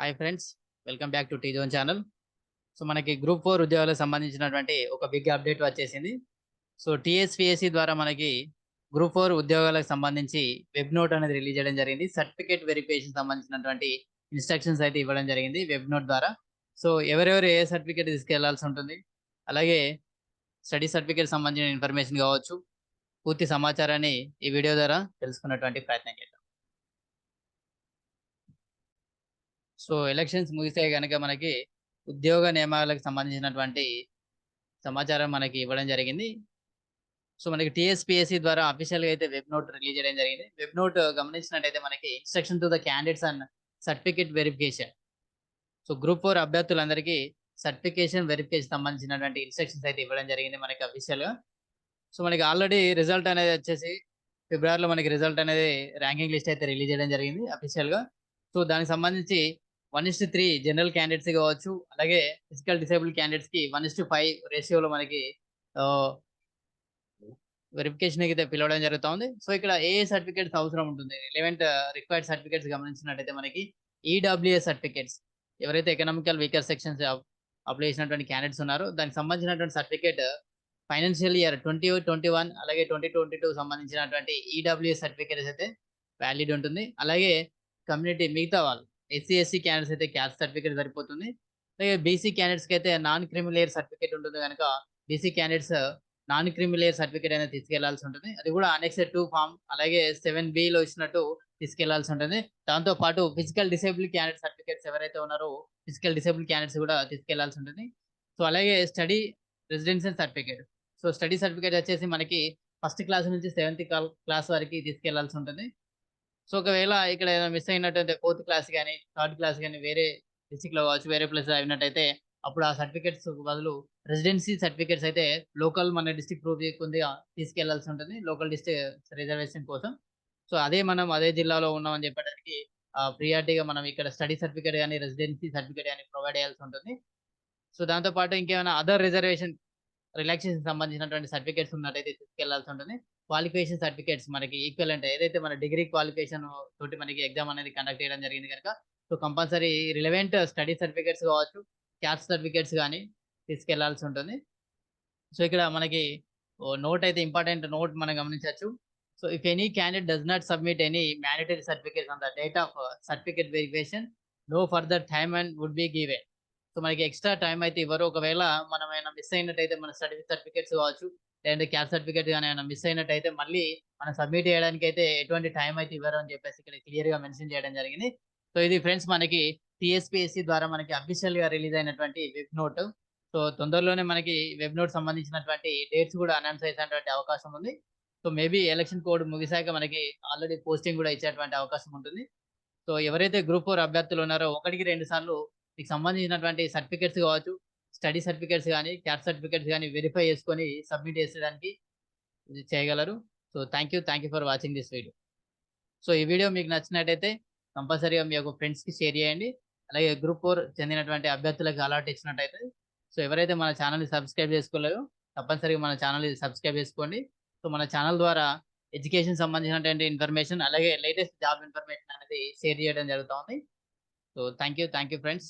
Hi friends welcome back to T zone channel so మనకి group four ఉద్యోగాలకు సంబంధించినటువంటి ఒక బిగ్ అప్డేట్ వచ్చేసింది. సో టీఎస్పిఎస్సి ద్వారా మనకి గ్రూప్ ఫోర్ ఉద్యోగాలకు సంబంధించి వెబ్ నోట్ అనేది రిలీజ్ చేయడం జరిగింది. సర్టిఫికేట్ వెరిఫికేషన్ సంబంధించినటువంటి ఇన్స్ట్రక్షన్స్ అయితే ఇవ్వడం జరిగింది వెబ్ నోట్ ద్వారా. సో ఎవరెవరు ఏ సర్టిఫికేట్ తీసుకెళ్ళాల్సి ఉంటుంది? అలాగే స్టడీ సర్టిఫికేట్ సంబంధించిన ఇన్ఫర్మేషన్ కావచ్చు. పూర్తి సమాచారాన్ని ఈ వీడియో ద్వారా తెలుసుకున్నటువంటి ప్రయత్నం చేయండి సో ఎలక్షన్స్ ముగిస్తే కనుక మనకి ఉద్యోగ నియమాలకు సంబంధించినటువంటి సమాచారం మనకి ఇవ్వడం జరిగింది. సో మనకి టీఎస్పిఎస్సి ద్వారా అఫీషియల్గా అయితే వెబ్ నోట్ రిలీజ్ చేయడం జరిగింది. వెబ్ నోట్ గమనించినట్టయితే మనకి instruction to the candidates and certificate verification so group four అభ్యర్థులందరికీ certification verification సంబంధించినటువంటి ఇన్స్ట్రక్షన్స్ అయితే ఇవ్వడం జరిగింది మనకి అఫీషియల్గా సో మనకి ఆల్రెడీ రిజల్ట్ అనేది వచ్చేసి ఫిబ్రవరిలో మనకి రిజల్ట్ అనేది ర్యాంకింగ్ లిస్ట్ అయితే రిలీజ్ చేయడం జరిగింది అఫీషియల్గా. సో దానికి సంబంధించి one is three general candidates కావచ్చు అలాగే ఫిజికల్ డిసేబుల్ క్యాండిడేట్స్కి వన్ ఇస్ ఫైవ్ రేషియోలో మనకి వెరిఫికేషన్ అయితే పిలవడం జరుగుతుంది. సో ఇక్కడ ఏ సర్టిఫికేట్స్ అవసరం ఉంటుంది? రిలవెంట్ రిక్వైర్డ్ సర్టిఫికేట్స్ గమనించినట్టయితే మనకి ఈడబ్ల్యూఏ సర్టిఫికేట్స్. ఎవరైతే ఎకనామికల్ వీకర్ సెక్షన్స్ అప్లై చేసినటువంటి క్యాండిడేట్స్ ఉన్నారో దానికి సంబంధించినటువంటి certificate financial year twenty twenty one అలాగే ట్వంటీ ట్వంటీ టూ సంబంధించినటువంటి ఈడబ్ల్యూఏ సర్టిఫికేట్స్ అయితే వ్యాలిడ్ ఉంటుంది. అలాగే కమ్యూనిటీ మిగతా వాళ్ళు ఎస్సీ ఎస్సీ క్యాండిడేట్స్ అయితే క్యాస్ట్ సర్టిఫికేట్ సరిపోతుంది. అలాగే బీసీ క్యాండిడేట్స్కి అయితే నాన్ క్రిమిలేయర్ సర్టిఫికేట్ ఉంటుంది కనుక BC candidates non creamy layer certificate అనేది తీసుకెళ్ళాల్సి ఉంటుంది. అది కూడా అనెక్స్ టూ ఫామ్ అలాగే సెవెన్లో ఇచ్చినట్టు తీసుకెళ్ళాల్సి ఉంటుంది. దాంతో పాటు ఫిజికల్ డిసేబుల్ క్యాండిడేట్ సర్టిఫికేట్స్ ఎవరైతే ఉన్నారో ఫిజికల్ డిసేబుల్ క్యాండిడేట్స్ కూడా తీసుకెళ్ళాల్సి ఉంటుంది. సో అలాగే study residential certificate so study certificate వచ్చేసి మనకి ఫస్ట్ క్లాస్ నుంచి సెవెంత్ క్లాస్ వరకు తీసుకెళ్ళాల్సి ఉంటుంది. సో ఒకవేళ ఇక్కడ ఏదైనా మిస్ అయినట్టయితే ఫోర్త్ క్లాస్ కానీ థర్డ్ క్లాస్ కానీ వేరే డిస్టిక్లో కావచ్చు వేరే ప్లేస్ అయినట్టయితే అప్పుడు ఆ సర్టిఫికేట్స్ బదులు రెసిడెన్సీ సర్టిఫికేట్స్ అయితే లోకల్ మన డిస్టిక్ ప్రూఫ్ ఉంది తీసుకెళ్ళాల్సి ఉంటుంది. లోకల్ డిస్టిక్ రిజర్వేషన్ కోసం. సో అదే మనం అదే జిల్లాలో ఉన్నామని చెప్పడానికి ప్రియారిటీగా మనం ఇక్కడ స్టడీ సర్టిఫికేట్ కానీ రెసిడెన్సీ సర్టిఫికేట్ కానీ ప్రొవైడ్ చేయాల్సి ఉంటుంది. సో దాంతో పాటు ఇంకేమైనా అదర్ రిజర్వేషన్ రిలాక్సేషన్ సంబంధించినటువంటి సర్టిఫికేట్స్ ఉన్నట్టయితే తీసుకెళ్ళాల్సి ఉంటుంది. క్వాలిఫికేషన్ సర్టిఫికేట్స్ మనకి ఈక్వల్ అంటే ఏదైతే మన డిగ్రీ క్వాలిఫికేషన్ తోటి మనకి ఎగ్జామ్ అనేది కండక్ట్ చేయడం జరిగింది కనుక so compulsory relevant study certificates కావచ్చు క్యాస్ట్ సర్టిఫికేట్స్ కానీ తీసుకెళ్ళాల్సి ఉంటుంది. సో ఇక్కడ మనకి నోట్ అయితే ఇంపార్టెంట్ నోట్ మనం గమనించవచ్చు. So if any candidate does not submit any mandatory certificates on the date of certificate verification no further time and would be given so మనకి ఎక్స్ట్రా టైం అయితే ఇవ్వరు. ఒకవేళ మనం ఏమైనా మిస్ అయినట్టయితే మన స్టడీ సర్టిఫికేట్స్ కావచ్చు లేదంటే క్యాస్ట్ సర్టిఫికేట్ కానీ ఏమైనా మిస్ అయినట్టయితే మళ్ళీ మనం సబ్మిట్ చేయడానికి అయితే ఎటువంటి టైం అయితే ఇవ్వరు అని చెప్పేసి ఇక్కడ క్లియర్గా మెన్షన్ చేయడం జరిగింది. సో ఇది ఫ్రెండ్స్ మనకి టిఎస్పిఎస్సి ద్వారా మనకి అఫీషియల్గా రిలీజ్ అయినటువంటి వెబ్ నోట్ సో తొందరలోనే మనకి వెబ్ నోట్ సంబంధించినటువంటి డేట్స్ కూడా అనౌన్స్ అయ్యేటువంటి అవకాశం ఉంది. సో మేబీ ఎలక్షన్ కోడ్ ముగిసాక మనకి ఆల్రెడీ పోస్టింగ్ కూడా ఇచ్చేటువంటి అవకాశం ఉంటుంది. సో ఎవరైతే గ్రూప్ ఫోర్ అభ్యర్థులు ఉన్నారో ఒకటికి రెండు సార్లు మీకు సంబంధించినటువంటి సర్టిఫికేట్స్ కావచ్చు స్టడీ సర్టిఫికేట్స్ కానీ క్యాట్ సర్టిఫికేట్స్ కానీ వెరిఫై చేసుకొని సబ్మిట్ చేసేదానికి చేయగలరు. So thank you thank you for watching this video. So ఈ వీడియో మీకు నచ్చినట్టయితే కంపల్సరీగా మీ యొక్క ఫ్రెండ్స్కి షేర్ చేయండి. అలాగే గ్రూప్ ఫోర్ చెందినటువంటి అభ్యర్థులకు అలర్ట్ ఇచ్చినట్టయితే సో ఎవరైతే మన ఛానల్ని సబ్స్క్రైబ్ చేసుకోలేదో తప్పనిసరిగా మన ఛానల్ని సబ్స్క్రైబ్ చేసుకోండి. సో మన ఛానల్ ద్వారా ఎడ్యుకేషన్ సంబంధించినటువంటి ఇన్ఫర్మేషన్ అలాగే లేటెస్ట్ జాబ్ ఇన్ఫర్మేషన్ అనేది షేర్ చేయడం జరుగుతుంది. So thank you thank you friends.